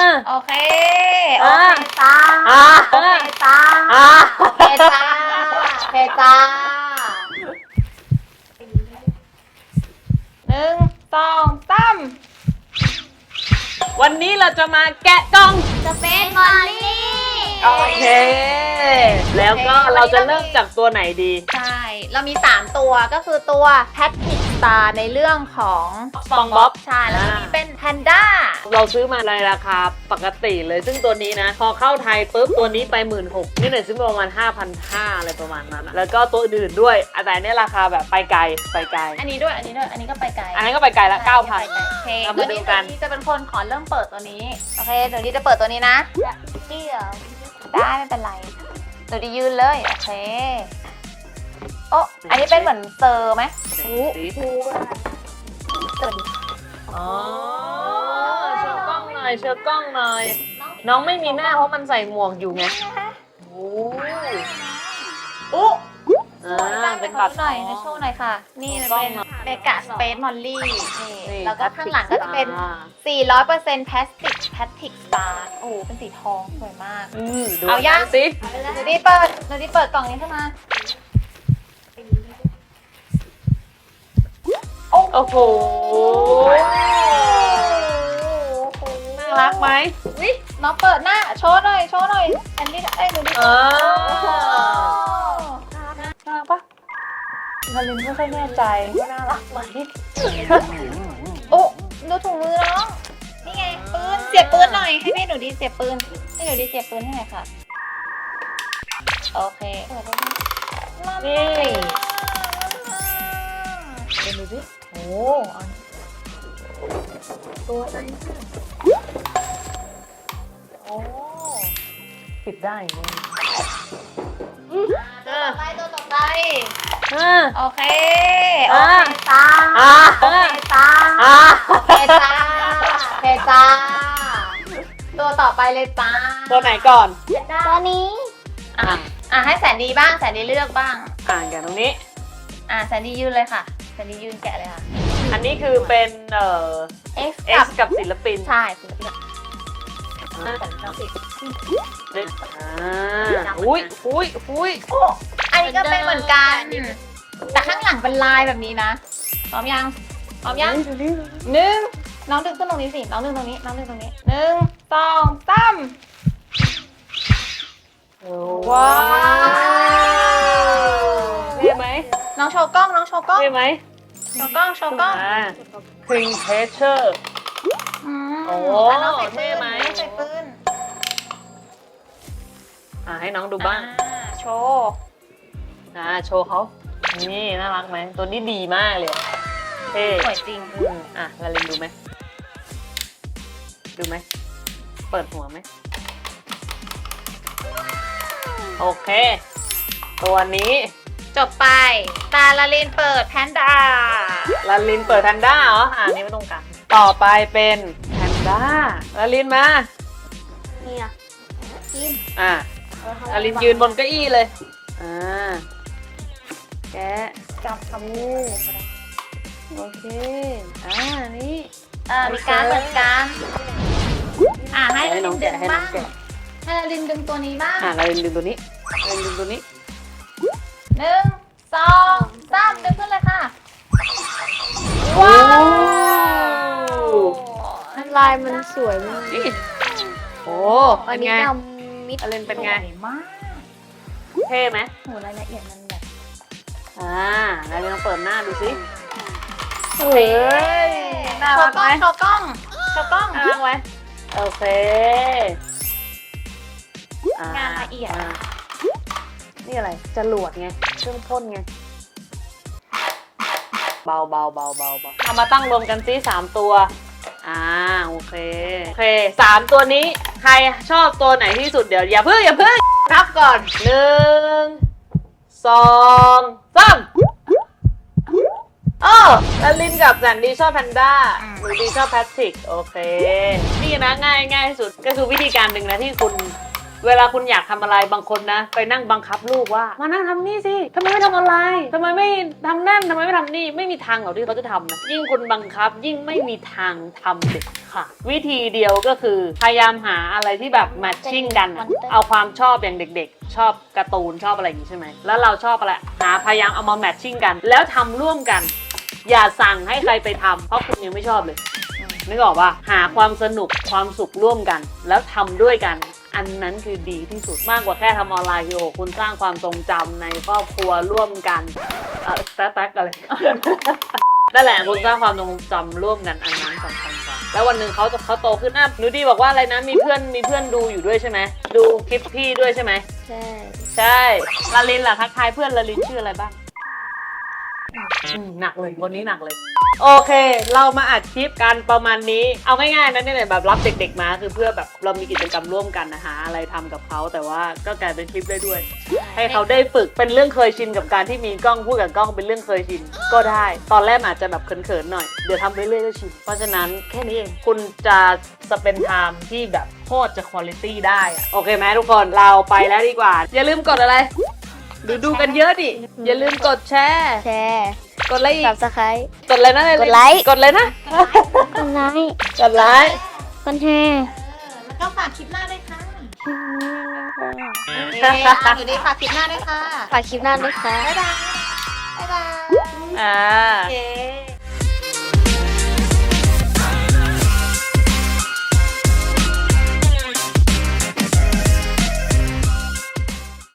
อ โอเคเอโออเคจ้าอ่า โอเคจ้าอ่าโอเคจ้าโอเคจ้าหนึ่งสองสามวันนี้เราจะมาแกะกล่อง สเปซมอลลี่ โอเค แล้วก็เราจะเริ่มจากตัวไหนดี ใช่ เรามี 3 ตัวก็คือตัวแพทริกส ตาร์ในเรื่องของ SpongeBob ใช่แล้วก็อ่ามีมีเป็นแพนด้า เราซื้อมาในราคาปกติเลย ซึ่งตัวนี้นะ พอเข้าไทยปุ๊บตัวนี้ไป 1 6ื่นนี่เนี่ยซื้อมาประมาณ 5,500อะไรประมาณนั้นอะแล้วก็ตัวอื่นๆด้วยแต่อันนี้ราคาแบบไปไกลไปไกล อันนี้ด้วย อันนี้ด้วย อันนี้ก็ไปไกล อันนั้นก็ไปไกลละใช่9,000ไปไกลโอเคเอาตัวมาดูนี้กัตัวนนี้จะเป็นคนขอเริ่มเปิดตัวนี้ โอเคเดี๋ยวนี้จะเปิดตัวนี้นะเดี๋ยวได้ไม่เป็นไรเดี๋ยวดียืนเลย โอเค โอ้อันนี้เป็นเหมือนเซอร์ไหม สีอ๋อเชิญกล้องหน่อยเชิญกล้องหน่อย น้องไม่มีหน้าเพราะมันใส่หมวกอยู่ไงโอ้อุ๊อ่ตั้างเป็เป็นนตัตัดดหน่อยในโชว์หน่อยค่ะ นี่มันเป็นกล้องหน่อยเมกะสเปซมอลลี่นี่นี่แล้วก็ข้างหลังก็จะเป็น อ่า400%พลาสติกแพทริกสตาร์โอ้โหเป็นสีทองสวยมาก อืมดูเอายัง สิเดี๋ยวดีเปิดเดี๋ยวดีเปิดกล่องนี้ขึ้นมา โอ้โอ้โหน่ารักไหมวิน้องเปิดหน้า โชว์หน่อย โชว์หน่อยอันนี้เอ้ยหนูดิเออโอ้โหน่ารักปะกาลินไม่ค่อยแน่ใจว่าน่ารักไหมโอ้ดูถุงมือน้องนี่ไงปืนเสียบปืนหน่อยให้แม่หนูดีเสียบปืนให้หนูดีเสียบปืนให้หน่อยค่ะ โอเคเปิดได้ไหมนี่เดี๋ยวดูสิโอ้อันตัวอะไรโอ้ปิดได้เลยตัวต่อไปตัวต่อไปอ่าโอเคโออ่าเคจ้าอ่าโอเคจ้าอ่าโอเคจ้าโอเคจ้าตัวต่อไปเลยจ้าตัวไหนก่อนตัวนี้อะอะอะให้แสนดีบ้างแสนดีเลือกบ้าง อ่านกันตรงนี้ อะแสนดียืนเลยค่ะ แสนดียืนแกะเลยค่ะ อันนี้คือเป็นเอ่อ X X กับศิลปินใช่ศิลปินอ่าอ่าอุ้ยอุ้ยอุ้ยโอ้อันนี้ก็เป็นเหมือนกัน แต่ข้างหลังเป็นลายแบบนี้นะพร้อมยังพร้อมยังดูดิหนึ่งน้องดึงขึ้นตรงนี้สิน้องดึงตรงนี้น้องดึงตรงนี้หนึ่งสองสามว้าวเท่ไหมน้องโชว์กล้องน้องโชว์กล้องเท่ไหม โชว์กล้องโชว์กล้องอ่า King Treasure อืมโอ้ะน้องใส่ปืนเท่ไหม น้องใส่ปืนอ่าให้น้องดูบ้าง อ่โชว์อ่าโชว์เขา นี่น่ารักไหม ตัวนี้ดีมากเลยเท่สวยจริง อืมอะกาลินดูไหม ดูไหม เปิดหัวไหม โอเค ตัวนี้ จบไป ตาลาลินเปิดแพนด้าลาลินเปิดแพนด้าเหรอ อ่านี่ไม่ตรงกัน ต่อไปเป็นแพนด้าลาลินมาเนี่ยกินอ่าลาลินยืนบนเก้าอี้เลย อ่า แกะจับทำงูโอเค อ่า นี่เออมีการดเหมือนกันอะให้ให้ลาน้ลิองนดึแกะงให้น้บ้าองงแกะให้ลาลินดึงตัวนี้บ้าง อ่าลาลินดึงตัวนี้ลาลินดึงตัวนี้ หนึ่งสองสามดึงขึ้นเลยค่ะ ว้าวลายมันสวยมากนี่โอ้อัเป็นนนี้ไงดำมิดลาลินเป็นไง สวยมากเท่ไหมโหรายละเอียดมันแบบอ่าลาลินลองเปิดหน้าดูสิเฮ้ยน่าโชรัว์กกล้ไหมองโชว์กล้องโชว์กล้อง น่ารักไหมโอเคอ่งานละเอียดา นี่อะไรจรวดไงเครื่องพ่นไงเบาเบาเบาเบาเบาเอามาตั้งรวมกันซิสามตัวอ่าโอเคโอเคสามตัวนี้ ใครชอบตัวไหนที่สุดเดี๋ยวอย่าเพิ่งอย่าเพิ่งนับก่อนหนึ่งสองสามเออแล้วลินกับแสนดีชอบแพนด้าหนูดีชอบแพทริกโอเค นี่นะง่ายง่ายที่สุดก็คือวิธีการหนึ่งนะที่คุณ เวลาคุณอยากทำอะไรบางคนนะ ไปนั่งบังคับลูกว่า มานั่งทำนี่สิทำไมไม่ทำอะไรทำไมไม่ทำนั่นทำไมไม่ทำนี่ไม่มีทางหรอกที่เขาจะทำนะยิ่งคุณบังคับยิ่งไม่มีทางทำเด็ดค่ะวิธีเดียวก็คือพยายามหาอะไรที่แบบแมทชิ่งกันอะเอาความชอบอย่างเด็กๆ ชอบการ์ตูนชอบอะไรอย่างนี้ใช่ไหมแล้วเราชอบอะไรหาพยายามเอามาแมทชิ่งกัน แล้วทำร่วมกัน อย่าสั่งให้ใครไปทำเพราะคุณยังไม่ชอบเลยนึกออกว่าหาความสนุกความสุขร่วมกัน แล้วทำด้วยกัน อันนั้นคือดีที่สุดมากกว่าแค่ทำออนไลน์คือโอ้โหคุณสร้างความทรงจำในครอบครัวร่วมกันเออแต๊กๆอะไร นั่นแหละคุณสร้างความทรงจำร่วมกันอันนั้นสำคัญกว่าแล้ววันหนึ่งเขาจะเขาโตขึ้นอะหนูดีบอกว่าอะไรนะมีเพื่อนมีเพื่อนดูอยู่ด้วยใช่ไหมดูคลิปพี่ด้วยใช่ไหมใช่ ใช่ลาลินล่ะทักทายเพื่อนลาลินชื่ออะไรบ้าง อืมหนักเลยวันนี้หนักเลย โอเค เรามาอัดคลิปกันประมาณนี้ เอาง่ายๆนะเนี่แหละแบบรับเด็ก ๆ มาคือเพื่อแบบเรามีกิจกรรมร่วมกันนะหาอะไรทำกับเขาแต่ว่าก็กลายเป็นคลิปได้ด้วย ให้เขาได้ฝึกเป็นเรื่องเคยชินกับการที่มีกล้องพูดกับกล้องเป็นเรื่องเคยชินก็ได้ ตอนแรกอาจจะแบบเขินๆหน่อยเดี๋ยวทำไปเรื่อยๆก็ชินเพราะฉะนั้นแค่นี้เองคุณจะสเปนไทม์ที่แบบโคตรจะคุณภาพได้อะโอเคไหมทุกคนเราไปแล้วดีกว่า อย่าลืมกดอะไรดูดูกันเยอะดิอย่าลืมกดแชร์ แชร์ กดอะไรอีก สับสไครต์ กดอะไรนะกดไลค์ กดเลยนะ กดไลค์กดไลค์กดแชร์แล้วก็ฝากคลิปหน้าด้วยค่ะโอเคเอ๊ะอะอยู่ดีฝากคลิปหน้าด้วยค่ะ ฝากคลิปหน้าด้วยค่ะ บ๊ายบาย บ๊ายบายอ่า โอเค